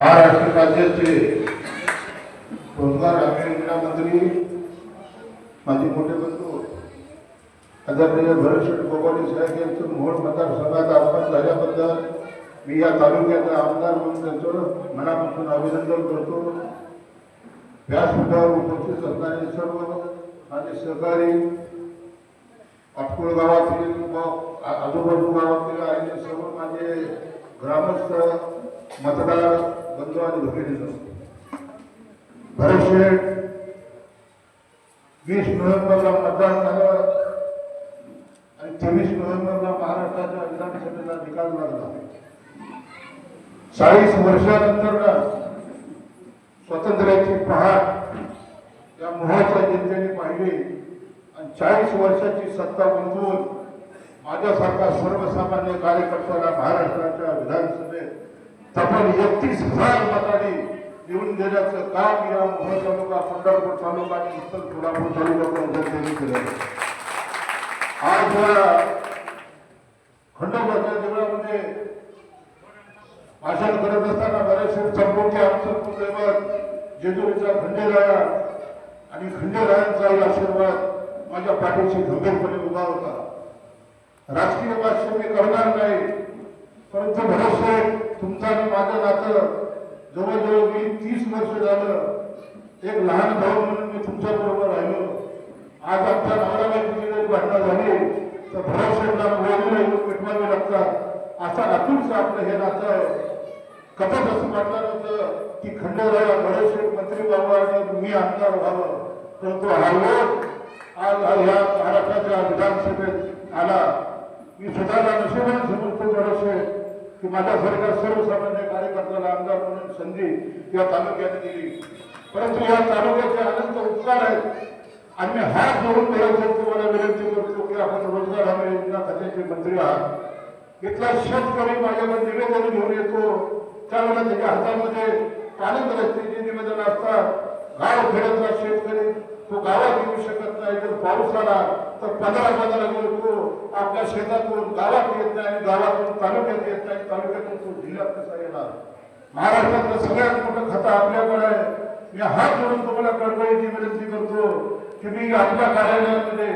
महाराष्ट्र राज्याचे रोजगार हमी मंत्री माझे मोठे बंधू आदरणीय भरतशेठ गोगावले साहेब यांचं मोहोळ मतदारसंघात आगमन झाल्याबद्दल मी या तालुक्याचा आमदार म्हणून त्यांचं मनापासून अभिनंदन करतो. व्यासपीठावर उपस्थित असणारे सर्व माझे सहकारी अटकुळ गावातील व आजूबाजू गावातील आणि सर्व माझे ग्रामस्थ मतदार बंधू आणि भगिनी भरत शेठ वीस नोव्हेंबरला मतदान झालं आणि तेवीस नोव्हेंबरला महाराष्ट्राच्या विधानसभेचा निकाल लागला. चाळीस वर्षानंतर स्वातंत्र्याची पहाट या मोहाच्या जनतेने पाहिली आणि चाळीस वर्षाची सत्ता बनवून माझ्यासारखा सर्वसामान्य कार्यकर्त्याला महाराष्ट्राच्या विधानसभेत तब्बल एकतीस हजार मतांनी निवडून देण्याचं काम या मोहोळ तालुका पंढरपूर तालुका आणि उत्तर सोलापूर तालुक्याच्या जनतेने केलं आज खंडोबाच्या देवळामध्ये भाषण करत असताना बरेचसे चंपोके आमचं कुलदैवत जेजुरीचा खंडेराया आणि खंडेरायांचा आशीर्वाद माझ्या पाठीशी गंभीरपणे उभा होता. राजकीय भाष्य मी करणार नाही परंतु भरोसे तुमचं आणि माझं नातं जवळजवळ मी तीस वर्ष झालं एक लहान भाऊ म्हणून मी तुमच्या बरोबर राहिलो आज आमच्या नवरा बायकोची जरी भांडणं झाली तर भरोसेला वेगवेगळे लोक लागतात. असा अतुलचं आपलं हे नातं आहे. कथच असं म्हटलं नव्हतं की खंडेराया भरोसे मंत्री बाबा मी आमदार व्हावं. परंतु हा आज ह्या महाराष्ट्राच्या विधानसभेत आला. मी स्वतःला नशिबाने समजतो भरोसे की माझ्यासारख्या सर्वसामान्य कार्यकर्त्याला आमदार म्हणून संधी या तालुक्याने दिली परंतु या तालुक्याचे अनंत उपकार आहेत. आम्ही हात जोडून भरोसे तुम्हाला विनंती करतो की आपण रोजगार हमी योजना खात्याचे मंत्री आहात. इथला शेतकरी माझ्यावर निवेदन घेऊन येतो. त्यावेळेला त्याच्या हातामध्ये पाण्यात रस्त्याचे निवेदन असतात. गाव खेड्यातला शेतकरी तो गावात येऊ शकत नाही जर पाऊस आला तर पंधरा पंधरा दिवस तो आपल्या शेतातून गावात येत नाही गावातून तालुक्यात येत नाही तालुक्यातून तो जिल्ह्यात कसा येणार? महाराष्ट्रातलं सगळ्यात मोठं खतं आपल्याकडे आहे. मी हात जोडून तुम्हाला कळकळीची विनंती करतो की मी आपल्या कार्यालयामध्ये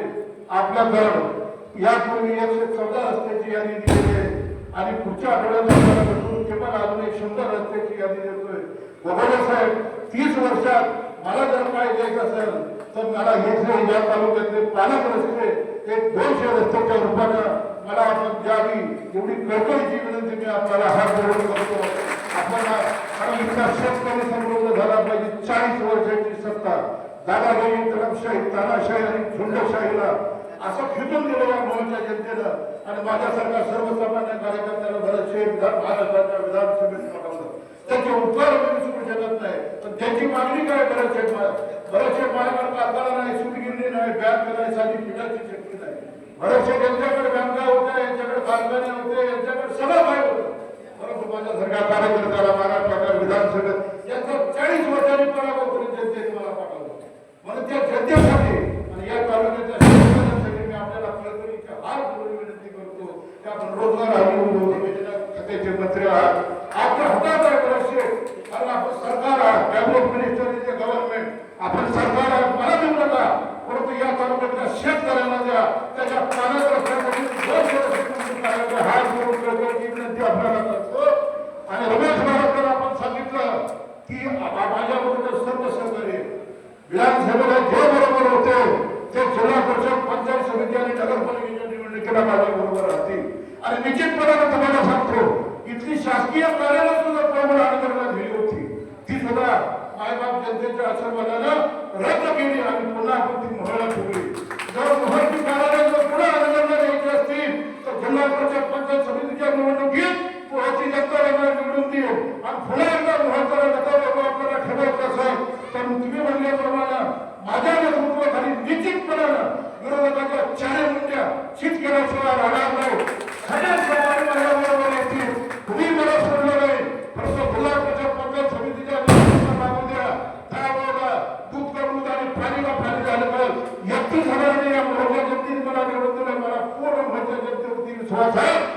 आपल्याकडं यापूर्वी एकशे चौदा रस्त्याची यादी दिलेली आहे. आणि पुढच्या आठवड्यात केवळ अजून एक शंभर रस्त्याची यादी देतोय. गोगोले साहेब तीस वर्षात मला जर काय द्यायचं असेल तर मला हे जे या तालुक्यातले पालक रस्ते ते दोनशे रस्त्याच्या रूपानं मला आपण द्यावी एवढी कळकळीची विनंती मी आपल्याला हात जोडून करतो. आपण कारण इथला शेतकरी समृद्ध झाला पाहिजे चाळीस वर्षाची सत्ता. दादागिरी दडपशाही तानाशाही आणि झुंडशाहीला असं खिचून दिलं या मोहनच्या जनतेनं. आणि माझ्यासारख्या सर्वसामान्य कार्यकर्त्याला बरेचसे विधान महाराष्ट्राच्या विधानसभेत पाठवलं त्याचे उपकार करू शकत नाही. पण त्याची मागणी काय बरेचसे बरेचसे माझ्याकडे कारखाना नाही सूतगिरणी नाही बँक नाही साधी पिठाची चटणी नाही बरेचसे यांच्याकडे बँका होत्या यांच्याकडे कारखाने होते यांच्याकडे सगळं काय होतं. परंतु माझ्यासारख्या कार्यकर्त्याला महाराष्ट्राच्या विधानसभेत यांचा चाळीस वर्षांनी पराभव करून जनतेने मला पाठवलं. म्हणून त्या जनतेसाठी आणि या तालुक्याच्या शेतकऱ्यांसाठी मी आपल्याला कळकळीच्या हार जोडून विनंती करतो. त्या रोजगार हमी योजना खात्याचे मंत्री आहात आपल्या हातात आहे बरेचसे कारण आपण सरकार आहात कॅबिनेट मिनिस्टर इज गव्हर्नमेंट आपण सरकार आहात मला देऊ नका परंतु या तालुक्यातल्या शेतकऱ्यांना द्या त्याच्या पाण्यात रस्त्यासाठी दोनशे रस्ते तुमचे करायचे हात जोडून कळकळीची विनंती आपल्याला करतो आणि रमेश महाराजला आपण सांगितलं की आ- माझ्याबरोबर सर्व सहकारी विधानसभेला जे बरोबर होते. ते जिल्हा परिषद पंचायत समिती आणि नगरपालिकेच्या निवडणुकीला माझ्या बरोबर राहतील. आणि निश्चितपणाने तुम्हाला सांगतो इथली शासकीय कार्यालय सुद्धा प्रबळ करण्यात गेली होती. ती सुद्धा मायबाप जनतेच्या आशीर्वादानं रद्द केली आणि पुन्हा आपण ती मोहळा ठेवली. কথা